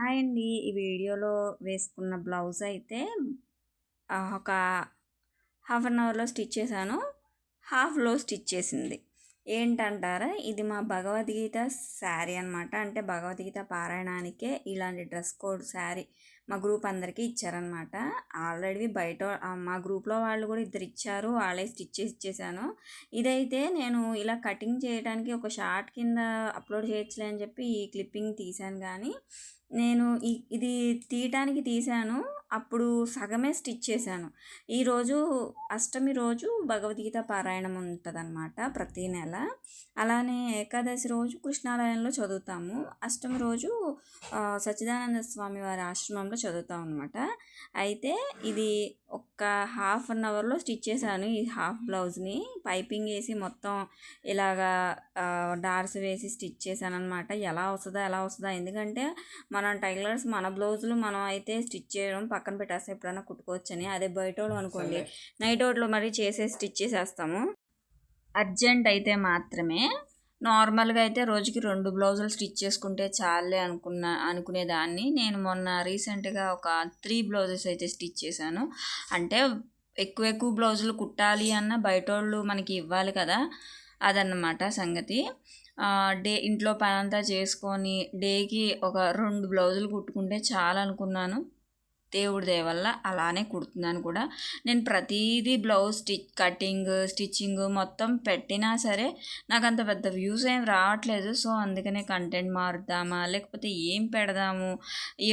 Hi అండి ఈ వీడియోలో వేసుకున్న బ్లౌజ్ అయితే ఒక హాఫ్ అన్ అవర్లో స్టిచ్ చేశాను. హాఫ్లో స్టిచ్ చేసింది. ఏంటంటారా? ఇది మా భగవద్గీత శారీ అనమాట అంటే భగవద్గీత పారాయణానికే ఇలాంటి డ్రెస్ కోడ్ శారీ మా గ్రూప్ అందరికీ ఇచ్చారనమాట ఆల్రెడీ బయట మా గ్రూప్లో వాళ్ళు కూడా ఇద్దరు ఇచ్చారు. వాళ్ళే స్టిచ్ చేసి ఇచ్చేసాను ఇదైతే నేను ఇలా కటింగ్ చేయడానికి ఒక షార్ట్ కింద అప్లోడ్ చేయొచ్చులే అని చెప్పి ఈ క్లిప్పింగ్ తీశాను కానీ నేను ఇది తీయటానికి తీశాను అప్పుడు సగమే స్టిచ్ చేశాను. ఈరోజు అష్టమి రోజు భగవద్గీత పారాయణం ఉంటుందన్నమాట ప్రతి నెల. అలానే ఏకాదశి రోజు కృష్ణాలయంలో చదువుతాము. అష్టమి రోజు సచ్చిదానంద స్వామి వారి ఆశ్రమంలో చదువుతాం అనమాట అయితే ఇది ఒక్క హాఫ్ అన్ అవర్లో స్టిచ్ చేశాను ఈ హాఫ్ బ్లౌజ్ని. పైపింగ్ వేసి మొత్తం ఇలాగా డార్స్ వేసి స్టిచ్ చేశాను అనమాట ఎలా వస్తుందో ఎలా వస్తుందో? ఎందుకంటే మనం టైలర్స్ మన బ్లౌజులు మనం అయితే స్టిచ్ చేయడం పక్కన పెట్టేస్తే. ఎప్పుడైనా కుట్టుకోవచ్చని. అదే బయట అనుకోండి. నైట్ అవుట్లో మరి చేసే స్టిచ్ చేసేస్తాము. అర్జెంట్ అయితే మాత్రమే నార్మల్గా అయితే రోజుకి రెండు బ్లౌజులు స్టిచ్ చేసుకుంటే చాలే అనుకున్న అనుకునేదాన్ని. నేను మొన్న రీసెంట్గా ఒక త్రీ బ్లౌజెస్ అయితే స్టిచ్ చేశాను. అంటే ఎక్కువ ఎక్కువ బ్లౌజులు కుట్టాలి అన్న బయట వాళ్ళు మనకి ఇవ్వాలి కదా అదన్నమాట సంగతి. డే ఇంట్లో పని అంతా చేసుకొని డేకి ఒక రెండు బ్లౌజులు కుట్టుకుంటే చాలా అనుకున్నాను దేవుడి దయ వల్ల అలానే కుడుతున్నాను కూడా నేను ప్రతిదీ బ్లౌజ్ స్టిచ్ కటింగ్ స్టిచ్చింగ్ మొత్తం పెట్టినా సరే నాకు అంత పెద్ద వ్యూస్ ఏం రావట్లేదు. సో అందుకనే కంటెంట్ మారుద్దామా లేకపోతే ఏం పెడదాము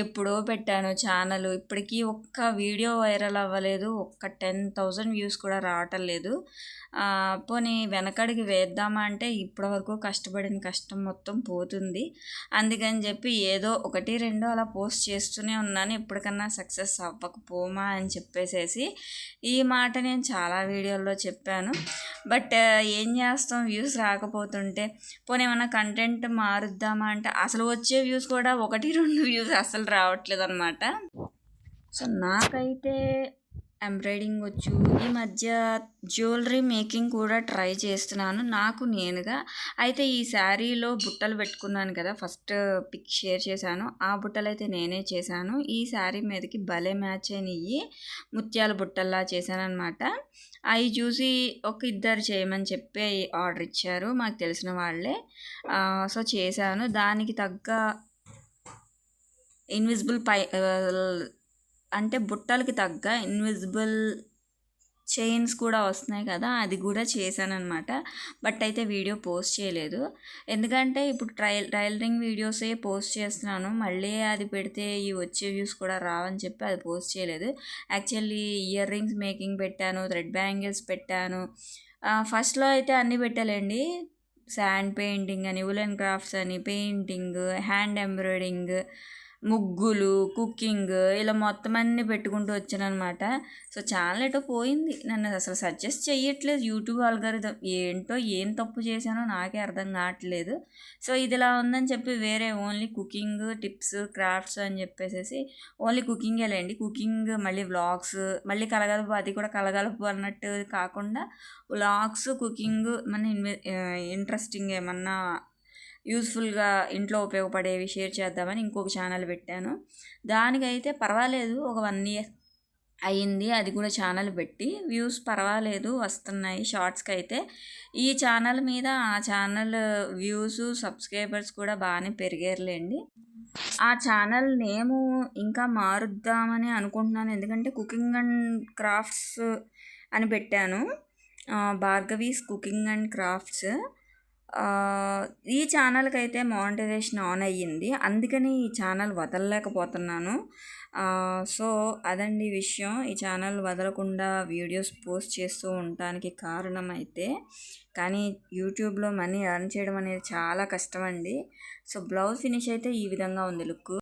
ఎప్పుడో పెట్టాను ఛానల్ ఇప్పటికీ ఒక్క వీడియో వైరల్ అవ్వలేదు ఒక్క టెన్ థౌజండ్ వ్యూస్ కూడా రావటం లేదు. పోనీ వెనకడికి వేద్దామా అంటే ఇప్పటివరకు కష్టపడిన కష్టం మొత్తం పోతుంది. అందుకని చెప్పి ఏదో ఒకటి రెండో అలా పోస్ట్ చేస్తూనే ఉన్నాను. ఎప్పటికన్నా సక్సెస్ అవ్వకపోమా అని చెప్పేసేసి ఈ మాట నేను చాలా వీడియోల్లో చెప్పాను. బట్ ఏం చేస్తాం? వ్యూస్ రాకపోతుంటే పోనీ ఏమైనా కంటెంట్ మారుద్దామా అంటే అసలు వచ్చే వ్యూస్ కూడా ఒకటి రెండు వ్యూస్ అసలు రావట్లేదు అనమాట సో నాకైతే ఎంబ్రాయిడింగ్ వచ్చు. ఈ మధ్య జ్యువెలరీ మేకింగ్ కూడా ట్రై చేస్తున్నాను. నాకు నేనుగా. అయితే ఈ శారీలో బుట్టలు పెట్టుకున్నాను కదా ఫస్ట్ పిక్ షేర్ చేశాను. ఆ బుట్టలు అయితే నేనే చేశాను. ఈ శారీ మీదకి భలే మ్యాచ్ అయినవి ముత్యాల బుట్టల్లా చేశాను అనమాట అవి చూసి ఒక ఇద్దరు చేయమని చెప్పి ఆర్డర్ ఇచ్చారు. మాకు తెలిసిన వాళ్ళే. సో చేశాను. దానికి తగ్గ ఇన్విజిబుల్ పై అంటే బుట్టలకి తగ్గ ఇన్విజిబుల్ చైన్స్ కూడా వస్తున్నాయి కదా అది కూడా చేశానమాట బట్ అయితే వీడియో పోస్ట్ చేయలేదు. ఎందుకంటే ఇప్పుడు ట్రయల్ టైలరింగ్ వీడియోసే పోస్ట్ చేస్తున్నాను. మళ్ళీ అది పెడితే ఈ వచ్చే వ్యూస్ కూడా రావని చెప్పి అది పోస్ట్ చేయలేదు. యాక్చువల్లీ ఇయర్ రింగ్స్ మేకింగ్ పెట్టాను థ్రెడ్ బ్యాంగిల్స్ పెట్టాను. ఫస్ట్లో అయితే అన్నీ పెట్టాలండి. శాండ్ పెయింటింగ్ అని ఉలెన్ క్రాఫ్ట్స్ అని పెయింటింగ్ హ్యాండ్ ఎంబ్రాయిడింగ్ ముగ్గులు కుకింగ్ ఇలా మొత్తం అన్నీ పెట్టుకుంటూ వచ్చానమాట సో చాలా ఎటో పోయింది. నన్ను అసలు సజెస్ట్ చేయట్లేదు యూట్యూబ్ ఆల్గారిథం ఏంటో ఏం తప్పు చేశానో నాకే అర్థం కావట్లేదు. సో ఇది ఇలా ఉందని చెప్పి వేరే ఓన్లీ కుకింగ్ టిప్స్ క్రాఫ్ట్స్ అని చెప్పేసి ఓన్లీ కుకింగే లేండి. కుకింగ్ మళ్ళీ వ్లాగ్స్ మళ్ళీ కలగలుపు అది కూడా కలగలుపు అన్నట్టు కాకుండా వ్లాగ్స్ కుకింగ్ మన ఇంట్రెస్టింగ్ ఏమన్నా యూస్ఫుల్గా ఇంట్లో ఉపయోగపడేవి షేర్ చేద్దామని ఇంకొక ఛానల్ పెట్టాను. దానికైతే పర్వాలేదు ఒక వన్ ఇయర్ అయ్యింది అది కూడా ఛానల్ పెట్టి. వ్యూస్ పర్వాలేదు వస్తున్నాయి షార్ట్స్కి అయితే ఈ ఛానల్ మీద ఆ ఛానల్ వ్యూస్ సబ్స్క్రైబర్స్ కూడా బాగానే పెరిగారులేండి. ఆ ఛానల్ నేము ఇంకా మారుద్దామని అనుకుంటున్నాను. ఎందుకంటే కుకింగ్ అండ్ క్రాఫ్ట్స్ అని పెట్టాను. Bhargavi's cooking and crafts. ఈ ఛానల్కి అయితే మానిటైజేషన్ ఆన్ అయ్యింది. అందుకని ఈ ఛానల్ వదలలేకపోతున్నాను. సో అదండి విషయం. ఈ ఛానల్ వదలకుండా వీడియోస్ పోస్ట్ చేస్తూ ఉండటానికి కారణం అయితే కానీ యూట్యూబ్లో మనీ ఎర్న్ చేయడం అనేది చాలా కష్టం అండి సో బ్లౌజ్ ఫినిష్ అయితే ఈ విధంగా ఉంది లుక్